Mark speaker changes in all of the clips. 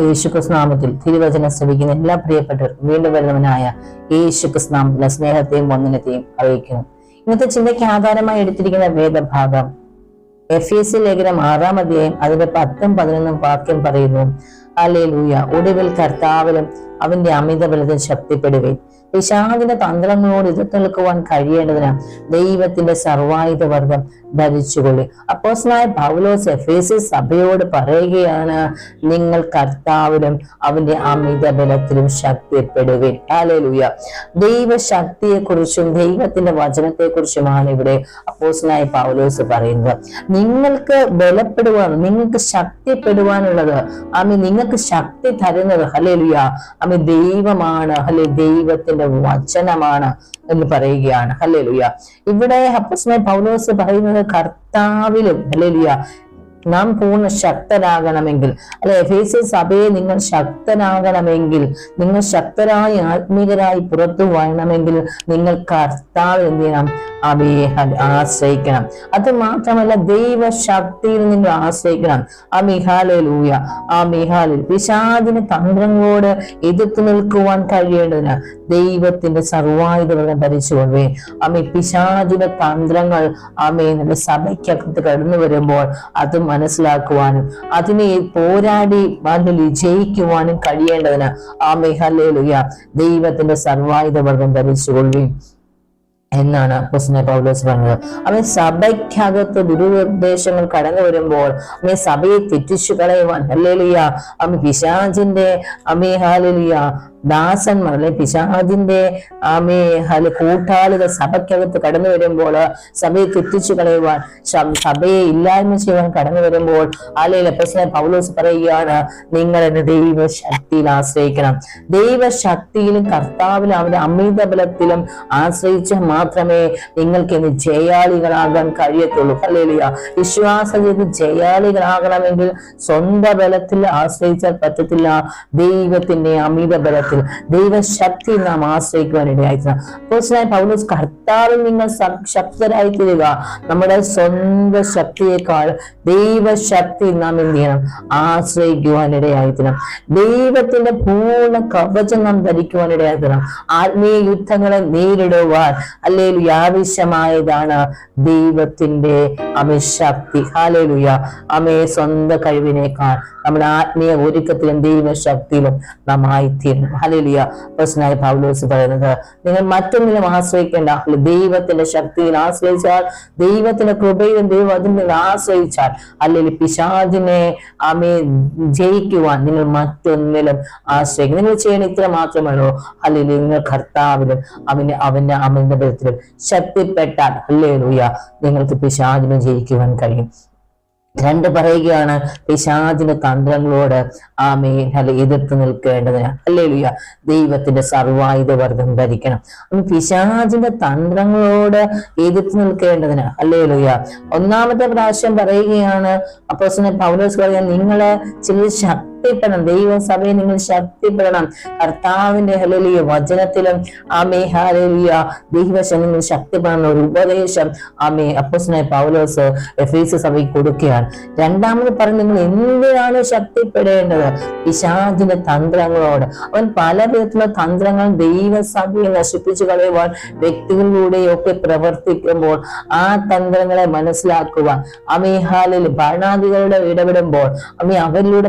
Speaker 1: യേശുക്രിസ്നാമത്തിൽ തിരുവചന ശ്രമിക്കുന്ന എല്ലാ പ്രിയപ്പെട്ടവർക്കും വീണ്ടും വരുന്നവനായ യേശുക്രിസ്നാമത്തിലെ സ്നേഹത്തെയും വന്ദനത്തെയും അറിയിക്കുന്നു. ഇന്നത്തെ ചിന്തയ്ക്ക് ആധാരമായി എടുത്തിരിക്കുന്ന വേദഭാഗം എഫ് എസ് ലേഖനം ആറാം അധ്യായം അതിന്റെ പത്തും പതിനൊന്നും വാക്യം പറയുന്നു. അല്ലേ ലൂയ ഒടുവിൽ കർത്താവിലും അവന്റെ അമിത ബലത്തിൽ ശക്തിപ്പെടുകയും പിശാദിന്റെ തന്ത്രങ്ങളോട് ഇത് നിൽക്കുവാൻ കഴിയേണ്ടതിന് ദൈവത്തിന്റെ സർവായുധ വർഗം ധരിച്ചുകൊള്ളി. അപ്പോസ്നായ പൗലോസ് എഫേസി സഭയോട് പറയുകയാണ് നിങ്ങൾ കർത്താവിലും അവന്റെ അമിത ബലത്തിലും ശക്തിപ്പെടുവിൻ ദൈവശക്തിയെക്കുറിച്ചും ദൈവത്തിന്റെ വചനത്തെക്കുറിച്ചുമാണ് ഇവിടെ അപ്പോസ്നായ പൗലോസ് പറയുന്നത്. നിങ്ങൾക്ക് ബലപ്പെടുവാൻ നിങ്ങൾക്ക് ശക്തിപ്പെടുവാനുള്ളത് ആമി നിങ്ങൾക്ക് ശക്തി തരുന്നത്. ഹലേലുയ അമ്മ ദൈവമാണ്. ഹലെ ദൈവത്തിന്റെ വചനമാണ് എന്ന് പറയുകയാണ്. ഹല്ലേലൂയ. ഇവിടെ അപ്പസ്മയ പൗലോസ് പറയുന്നത് കർത്താവിലും ഹല്ലേലൂയ നാം പൂർണ ശക്തരാകണമെങ്കിൽ അല്ലെ എഫേസ്യ സഭയെ നിങ്ങൾ ശക്തനാകണമെങ്കിൽ നിങ്ങൾ ശക്തരായി ആത്മീകരായി പുറത്തു വരണമെങ്കിൽ നിങ്ങൾ കർത്താവ് എന്ത് ചെയ്യണം? അവയെ ആശ്രയിക്കണം. അത് മാത്രമല്ല ദൈവശക്തിയിൽ നിങ്ങൾ ആശ്രയിക്കണം. ആ മിഹാലൂയ ആ മിഹാലിൽ പിശാദിന് തന്ത്രങ്ങളോട് എതിർത്ത് നിൽക്കുവാൻ കഴിയേണ്ടതിന് ദൈവത്തിന്റെ സർവായുധങ്ങൾ ധരിച്ചുകൊള്ളേ. അമ്മ പിശാദിന്റെ തന്ത്രങ്ങൾ അമ്മയെ നമ്മുടെ സഭയ്ക്കകത്ത് കടന്നു വരുമ്പോൾ അത് മനസ്സിലാക്കുവാനും അതിനെ പോരാടി അതിൽ ജയിക്കുവാനും കഴിയേണ്ടതിന്. ആ മേഘാലയിലുയ ദൈവത്തിന്റെ സർവായുധ വർഗം ധരിച്ചുകൊള്ളുകയും എന്നാണ് അപ്പോസ്തലനായ പൗലോസ് പറഞ്ഞത്. അവൻ സഭയ്ക്കകത്ത് ദുരുപദേശങ്ങൾ കടന്നു വരുമ്പോൾ അവൻ സഭയെ തെറ്റിച്ചു കളയുവാൻ. അല്ലേലിയ അവൻ പിശാചിന്റെ അമേ ഹാലലിയ ദാസന്മാർ അല്ലെ? പിശാദിന്റെ ആമേ ഹല കൂട്ടാളികൾ സഭയ്ക്കകത്ത് കടന്നു വരുമ്പോൾ സഭയെ തെറ്റിച്ചു കളയുവാൻ സഭയെ ഇല്ലായ്മ ചെയ്യുവാൻ കടന്നു വരുമ്പോൾ അല്ലെ അപ്പോസ്തലനായ പൗലോസ് പറയുകയാണ് നിങ്ങൾ എന്റെ ദൈവശക്തിയിൽ ആശ്രയിക്കണം. ദൈവശക്തിയിലും കർത്താവിലും അവന്റെ അമിത ബലത്തിലും ആശ്രയിച്ച മാത്രമേ നിങ്ങൾക്ക് ഇന്ന് ജയാളികളാകാൻ കഴിയത്തുള്ളൂ. അല്ലേലിയ വിശ്വാസ ജയാളികളാകണമെങ്കിൽ സ്വന്തം ബലത്തിൽ ആശ്രയിച്ചാൽ പറ്റത്തില്ല. ദൈവത്തിന്റെ അമിത ബലത്തിൽ ദൈവശക്തി നാം ആശ്രയിക്കുവാൻ ഇടയായിത്തീരണം പൗലോസ് കർത്താവിൽ നിങ്ങൾ ശക്തരായി തീരുക നമ്മുടെ സ്വന്തം ശക്തിയേക്കാൾ ദൈവശക്തി നാം എന്ത് ചെയ്യണം? ആശ്രയിക്കുവാൻ ഇടയായിത്തീരണം ദൈവത്തിന്റെ പൂർണ കവചം നാം ധരിക്കുവാൻ ഇടയായിത്തീരണം ആത്മീയ യുദ്ധങ്ങളെ നേരിടുവാൻ. അല്ലെങ്കിൽ ആവശ്യമായതാണ് ദൈവത്തിന്റെ അമിശക്തി ഹാലേലുയ. അമേ സ്വന്തം കഴിവിനേക്കാൾ നമ്മുടെ ആത്മീയ ഒരുക്കത്തിലും ദൈവശക്തിയിലും നാം ആയിത്തീരണം ഹലേലിയ പേഴ്സണായി പൗലോസ് പറയുന്നത് നിങ്ങൾ മറ്റൊന്നിനും ആശ്രയിക്കേണ്ട. ദൈവത്തിന്റെ ശക്തിയിൽ ആശ്രയിച്ചാൽ ദൈവത്തിന്റെ കൃപയിലും ദൈവം അതിന് ആശ്രയിച്ചാൽ അല്ലെങ്കിൽ പിശാദിനെ അമേ ജയിക്കുവാൻ നിങ്ങൾ മറ്റൊന്നിലും ആശ്രയിക്കും. നിങ്ങൾ ചെയ്യണ ഇത്ര മാത്രമല്ലോ അല്ലെങ്കിൽ നിങ്ങൾ കർത്താവിലും അവന് അവന്റെ അമിത ബലത്തിലും ശക്തിപ്പെട്ടാൽ അല്ലേ ലൂയ നിങ്ങൾക്ക് പിശാദിനെ ജയിക്കുവാൻ കഴിയും. രണ്ട് പറയുകയാണ് പിശാചിന്റെ തന്ത്രങ്ങളോട് ആ മേഖല എതിർത്ത് നിൽക്കേണ്ടതിന്. അല്ലേലുയ ദൈവത്തിന്റെ സർവായുധ വർഗം ധരിക്കണം. പിശാചിന്റെ തന്ത്രങ്ങളോട് എതിർത്ത് നിൽക്കേണ്ടതിന്. അല്ലേലുയ ഒന്നാമത്തെ പ്രാവശ്യം പറയുകയാണ് അപ്പോസിനെ പൗലോസ് പറയാൻ നിങ്ങൾ ചില ശക്തിപ്പെടണം ദൈവസഭയെ നിങ്ങൾ ശക്തിപ്പെടണം. കർത്താവിന്റെ ഹലലിയ വചനത്തിലും. ആമേ ഹലലിയ ദൈവശം നിങ്ങൾ ശക്തിപ്പെടണം ഒരു ഉപദേശം ആമേ അപ്പോസ്തലനായ പൗലോസ് എഫേസ് സഭയിൽ കൊടുക്കുകയാണ്. രണ്ടാമത് പറഞ്ഞ് നിങ്ങൾ എന്തിനാണ് ശക്തിപ്പെടേണ്ടത്? പിശാചിന്റെ തന്ത്രങ്ങളോട്. അവൻ പല വിധത്തിലുള്ള തന്ത്രങ്ങൾ ദൈവസഭയെ നശിപ്പിച്ചു കളയുവാൻ വ്യക്തികളിലൂടെയൊക്കെ പ്രവർത്തിക്കുമ്പോൾ ആ തന്ത്രങ്ങളെ മനസ്സിലാക്കുവാൻ. അമേഹാലിൽ ഭരണാധികളുടെ ഇടപെടുമ്പോൾ അമ്മ അവരിലൂടെ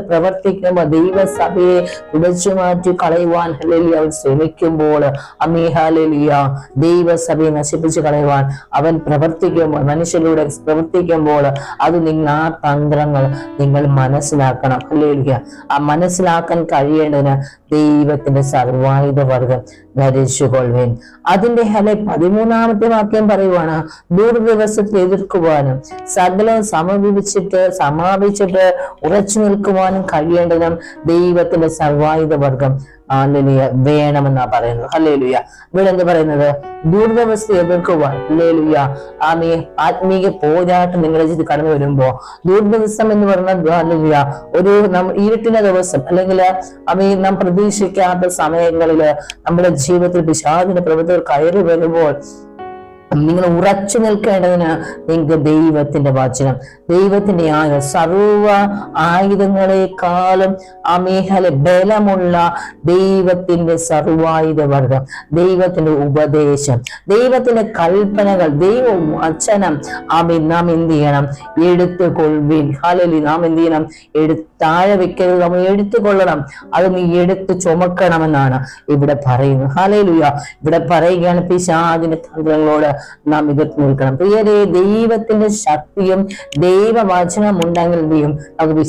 Speaker 1: പ്രവർത്തിക്കുമ്പോൾ ദൈവസഭയെ ഉടച്ചു മാറ്റി കളയുവാൻ ഹലേലി അവൻ ശ്രമിക്കുമ്പോൾ അമേഹാലിയ ദൈവസഭയെ നശിപ്പിച്ചു കളയുവാൻ അവൻ പ്രവർത്തിക്കുമ്പോൾ മനുഷ്യരിലൂടെ പ്രവർത്തിക്കുമ്പോൾ അത് നിങ്ങൾ ആ തന്ത്രങ്ങൾ നിങ്ങൾ മനസ്സിലാക്കണം. ഹല്ലേലൂയ. ആ മനസ്സിലാക്കാൻ കഴിയേണ്ടതിന് ദൈവത്തിന്റെ സർവായുധ വർഗം ധരിച്ചുകൊള്ളുവേൻ. അതിന്റെ ഹലെ പതിമൂന്നാമത്തെ വാക്യം പറയുവാണ് ദുർദിവസത്തെ എതിർക്കുവാനും സകലം സമീപിച്ചിട്ട് സമാപിച്ചിട്ട് ഉറച്ചു നിൽക്കുവാനും കഴിയേണ്ടതും ദൈവത്തിന്റെ സർവായുധ വർഗം ഹല്ലേലൂയ വേണമെന്നാ പറയുന്നത്. ഹല്ലേലൂയ. ഇവിടെ എന്ത് പറയുന്നത്? ദുർവ്യവസ്ഥ എതിർക്കുവാൻ. ഹല്ലേലൂയ. ആമീ ആത്മീയ പോരാട്ടം നിങ്ങളുടെ ജീവിതത്തിൽ കടന്നു വരുമ്പോ ദുർദിവസം എന്ന് പറഞ്ഞാൽ ഹല്ലേലൂയ. ഒരു ഇരുട്ടിന ദിവസം അല്ലെങ്കിൽ ആമീ നാം പ്രതീക്ഷിക്കാത്ത സമയങ്ങളിൽ നമ്മുടെ ജീവിതത്തിൽ പിശാദിന്റെ പ്രവൃത്തികൾ കയറി വരുമ്പോൾ നിങ്ങൾ ഉറച്ചു നിൽക്കേണ്ടതിന് നിങ്ങൾക്ക് ദൈവത്തിന്റെ വചനം ദൈവത്തിന്റെ ആയുധ സർവ ആയുധങ്ങളെക്കാളും അമേഹല ബലമുള്ള ദൈവത്തിന്റെ സർവായുധ വർഗം ദൈവത്തിന്റെ ഉപദേശം ദൈവത്തിന്റെ കൽപ്പനകൾ ദൈവ വചനം. ആമി നാം എന്ത് ചെയ്യണം? എടുത്തുകൊള്ളുവിൻ. ഹലലി നാം എന്ത് ചെയ്യണം? എടു താഴെ വെക്കരുത്. നമ്മൾ എടുത്തുകൊള്ളണം. അത് നീ എടുത്ത് ചുമക്കണമെന്നാണ് ഇവിടെ പറയുന്നത്. ഹലലുയ ഇവിടെ പറയുകയാണ് പിശാദിന്റെ തന്ത്രങ്ങളോട് നാം എതിർത്ത് നിൽക്കണം പ്രിയരെ ദൈവത്തിന്റെ ശക്തിയും ദൈവവചനം ഉണ്ടെങ്കിൽ എന്തെയും നമുക്ക്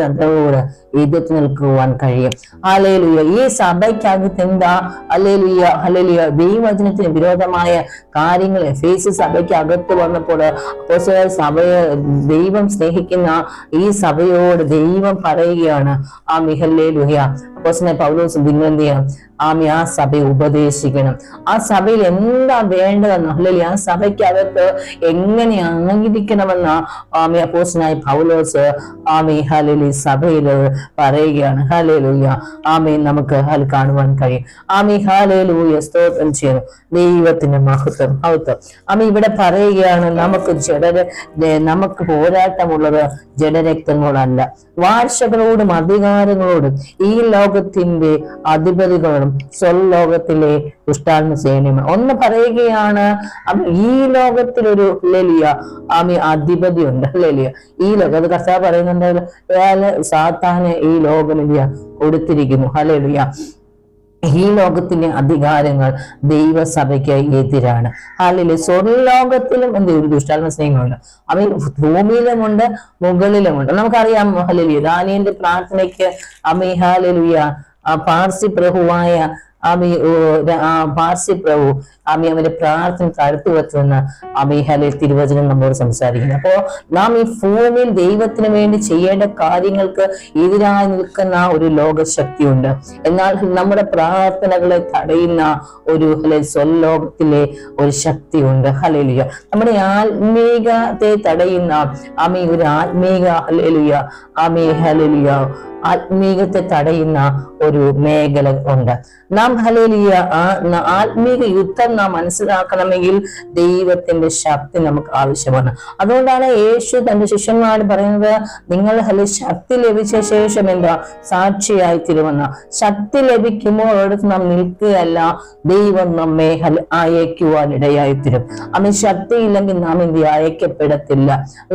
Speaker 1: തന്ത്രങ്ങളോട് എതിർത്ത് നിൽക്കുവാൻ കഴിയും. അലേലുയ ഈ സഭയ്ക്കകത്ത് എന്താ? അലേലുയ അലേലുയ ദൈവവചനത്തിന് വിരോധമായ കാര്യങ്ങൾ ഫേസ് സഭയ്ക്ക് അകത്ത് വന്നപ്പോൾ സഭയെ ദൈവം സ്നേഹിക്കുന്ന ഈ സഭയോട് ദൈവം പറയുകയാണ്. ആ മിഹല്ലേ ലുഹ്യ അപ്പോസ്തലനെ പൗലോസ് നിങ്ങൾ എന്ത് ചെയ്യണം ആമി ആ സഭയെ ഉപദേശിക്കണം. ആ സഭയിൽ എന്താ വേണ്ടതെന്ന്? അല്ലെങ്കിൽ ആ സഭയ്ക്കകത്ത് എങ്ങനെ അംഗീകരിക്കണമെന്ന് ആമി അപ്പോസിനായി പൗലോസ് ആമി ഹലലി സഭയിൽ പറയുകയാണ്. ഹലലൂയ ആമി നമുക്ക് ഹൽ കാണുവാൻ കഴിയും. ആമി ഹലലൂയ സ്തോത്രം ചെയ്യുന്നു. ദൈവത്തിന്റെ മഹത്വം മഹത്വം. ആമി ഇവിടെ പറയുകയാണ് നമുക്ക് ജഡര നമുക്ക് പോരാട്ടമുള്ളത് ജഡരക്തങ്ങളല്ല. വാർഷകളോടും അധികാരങ്ങളോടും ഈ ലോകത്തിന്റെ അധിപതികളും സ്വലോകത്തിലെ ദുഷ്ടാത്മ സേനയും ഒന്ന് പറയുകയാണ് ഈ ലോകത്തിലൊരു ലലിയ ആമി അധിപതി ഉണ്ട് ലലിയ. ഈ ലോകം അത് കർത്താവ് പറയുന്നുണ്ടല്ലോ സാത്താന് ഈ ലോകലിയ കൊടുത്തിരിക്കുന്നു. ഹലേലിയ ഈ ലോകത്തിലെ അധികാരങ്ങൾ ദൈവസഭയ്ക്ക് എതിരാണ്. ഹാലിൽ സ്വർലോകത്തിലും എന്ത് ദുഷ്ടാത്മ സ്നേഹങ്ങളുണ്ട് അവൻ ഭൂമിയിലുമുണ്ട് മുകളിലുമുണ്ട്. നമുക്കറിയാം ഹലലിയ ദാനിയന്റെ പ്രാർത്ഥനയ്ക്ക് അമ്മ ഹാലലിയ ആ പാർസി പ്രഭുവായ ആമി പാർസി പ്രഭു ആമി അവന്റെ പ്രാർത്ഥന കരുത്തു വെച്ചുവെന്ന് ആമി ഹലി തിരുവചനം നമ്മോട് സംസാരിക്കുന്നു. അപ്പോ നാം ഈ ഭൂമിയിൽ ദൈവത്തിന് വേണ്ടി ചെയ്യേണ്ട കാര്യങ്ങൾക്ക് എതിരായി നിൽക്കുന്ന ഒരു ലോകശക്തിയുണ്ട്. എന്നാൽ നമ്മുടെ പ്രാർത്ഥനകളെ തടയുന്ന ഒരു സ്വലോകത്തിലെ ഒരു ശക്തിയുണ്ട്. ഹലേലുയ നമ്മുടെ ആത്മീകത്തെ തടയുന്ന ആമി ഒരു ആത്മീക ഹലേലുയ ആമി ഹലേലുയ ആത്മീകത്തെ തടയുന്ന ഒരു മേഖല ഉണ്ട്. നാം ഹലേലിയ ആത്മീക യുദ്ധം നാം മനസ്സിലാക്കണമെങ്കിൽ ദൈവത്തിന്റെ ശക്തി നമുക്ക് ആവശ്യമാണ്. അതുകൊണ്ടാണ് യേശു തന്റെ ശിഷ്യന്മാരോട് പറയുന്നത് നിങ്ങൾ ഹലി ശക്തി ലഭിച്ച ശേഷം എന്താ? സാക്ഷിയായി തിരുവന്ന ശക്തി ലഭിക്കുമ്പോൾ അടുത്ത് നാം നിൽക്കുകയല്ല ദൈവം നമ്മെ ഹല അയക്കുവാൻ ഇടയായി തരും. അന്ന് ശക്തി ഇല്ലെങ്കിൽ നാം എന്ത് അയക്കപ്പെടത്തില്ല.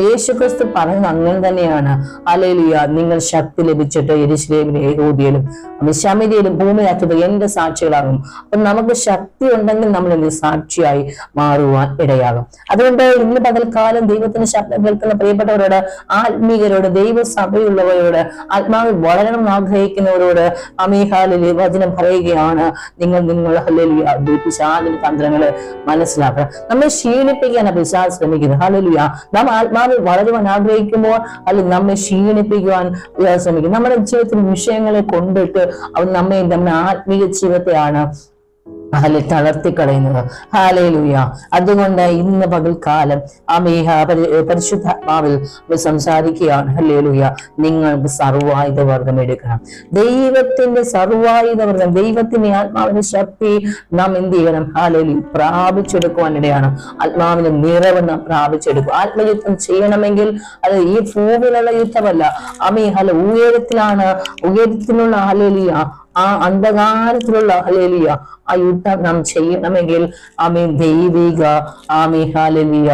Speaker 1: യേശു ക്രിസ്തു പറയുന്നത് അങ്ങനെ തന്നെയാണ്. അലേലിയ നിങ്ങൾ ശക്തി ലഭിച്ചിട്ട് എരിശ്ലേമിലും ഏകോദിയിലും ശമിതിയിലും ഭൂമിയിലാക്കിയത് എന്റെ സാക്ഷികളാകും? അപ്പൊ നമുക്ക് ശക്തി ഉണ്ടെങ്കിൽ നമ്മൾ എന്ത് സാക്ഷിയായി മാറുവാൻ ഇടയാകും. അതുകൊണ്ട് ഇന്ന് പകൽക്കാലം ദൈവത്തിന് ശബ്ദം കേൾക്കുന്ന പ്രിയപ്പെട്ടവരോട് ആത്മീകരോട് ദൈവസഭയുള്ളവരോട് ആത്മാവിൽ വളരണം ആഗ്രഹിക്കുന്നവരോട് അമീഹാലിലെ വചനം പറയുകയാണ്. നിങ്ങൾ നിങ്ങൾ ഹല്ലേലൂയ പിശാചിന്റെ തന്ത്രങ്ങളെ മനസ്സിലാക്കണം. നമ്മെ ക്ഷീണിപ്പിക്കാനാണ് പിശാച് ശ്രമിക്കുന്നത് ഹലലിയ നാം ആത്മാവിൽ വളരുവാൻ ആഗ്രഹിക്കുമ്പോൾ അല്ലെങ്കിൽ നമ്മെ ക്ഷീണിപ്പിക്കുവാൻ ശ്രമിക്കും ശ്രമിക്കും നമ്മുടെ ജീവിതത്തിൽ വിഷയങ്ങളെ കൊണ്ടിട്ട് അവൻ നമ്മെ നമ്മുടെ ആത്മീയ ജീവിതത്തെയാണ് ഹാലെ തളർത്തിക്കളയുന്നത് ഹാലേലൂയ അതുകൊണ്ട് ഇന്ന് പകൽക്കാലം അമേഹ പരിശുദ്ധാത്മാവിൽ സംസാരിക്കുകയാണ്. ഹല്ലേലൂയ. നിങ്ങൾക്ക് സർവായുധ വർഗം എടുക്കണം. ദൈവത്തിന്റെ സർവായുധ വർഗം ദൈവത്തിന്റെ ആത്മാവിന്റെ ശക്തി നാം എന്ത് ചെയ്യണം? ഹാലേലി പ്രാപിച്ചെടുക്കുവാനിടയാണ്. ആത്മാവിന്റെ നിറവ് നാം പ്രാപിച്ചെടുക്കും. ആത്മയുദ്ധം ചെയ്യണമെങ്കിൽ അത് ഈ ഭൂമിയിലുള്ള യുദ്ധമല്ല. അമേ ഉയരത്തിലാണ് ഉയരത്തിലുള്ള ഹലേലിയ ആ അന്ധകാരത്തിലുള്ള ഹലേലിയ ആ യുദ്ധം നാം ചെയ്യണമെങ്കിൽ ആമേ ദൈവിക ആമേ ഹാലലിയ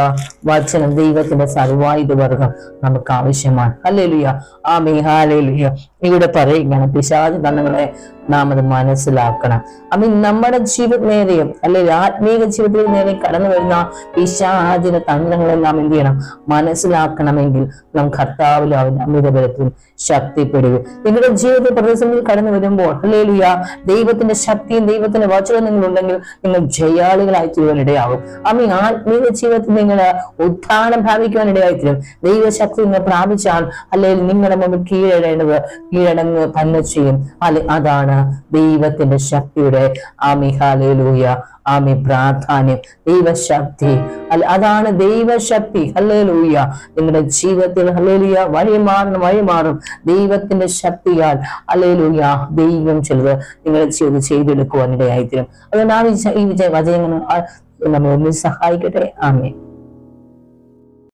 Speaker 1: വചനം ദൈവത്തിന്റെ സർവായുധ വർഗം നമുക്ക് ആവശ്യമാണ്. ഹലേലിയ ആമേ ഹാലലിയ ഇവിടെ പറയുകയാണ്. പിശാച് തന്നെ നാം അത് മനസ്സിലാക്കണം. അമ്മ നമ്മുടെ ജീവിത നേരെയും അല്ലെങ്കിൽ ആത്മീക ജീവിതത്തിൽ നേരെയും കടന്നു വരുന്ന പിശാചിന്റെ തന്ത്രങ്ങളെ നാം എന്ത് ചെയ്യണം? മനസ്സിലാക്കണമെങ്കിൽ നാം കർത്താവിലും അമിത ബലത്തിലും ശക്തിപ്പെടുക നിങ്ങളുടെ ജീവിത പ്രതിസന്ധിയിൽ കടന്നു വരുമ്പോൾ ഹല്ലേലൂയ ദൈവത്തിന്റെ ശക്തിയും ദൈവത്തിന്റെ വചനവും നിങ്ങളുണ്ടെങ്കിൽ നിങ്ങൾ ജയാളികളായി തീരുവാൻ ഇടയാകും. അമ്മ ആത്മീയ ജീവിതത്തിൽ നിങ്ങൾ ഉത്ഥാനം പ്രാപിക്കുവാൻ ഇടയായി തീരും. ദൈവശക്തി നിങ്ങൾ പ്രാപിച്ചാൽ അല്ലെങ്കിൽ നിങ്ങളുടെ മുമ്പിൽ കീഴടേണ്ടത് കീഴടങ്ങ് തന്നെ ചെയ്യും അല്ലെ അതാണ് ദൈവത്തിന്റെ ശക്തിയുടെ. ആമി ഹാലേലൂയ ആമി പ്രാധാന്യം. ദൈവശക്തി. അല്ല അതാണ് ദൈവശക്തി. ഹല്ലേലൂയ. നിങ്ങളുടെ ജീവിതത്തിൽ ഹല്ലേലൂയ വഴി മാറണം വഴി മാറും ദൈവത്തിന്റെ ശക്തിയാൽ. ഹല്ലേലൂയ. ദൈവം ചിലത് നിങ്ങളെ ജീവിതം ചെയ്തെടുക്കുവാൻ ഇടയായിത്തീരും അതുകൊണ്ട് ആ വിജയ ഈ വിജയ വചനങ്ങൾ നമ്മൾ നമ്മെ ഒന്നിച്ച് സഹായിക്കട്ടെ? ആമേ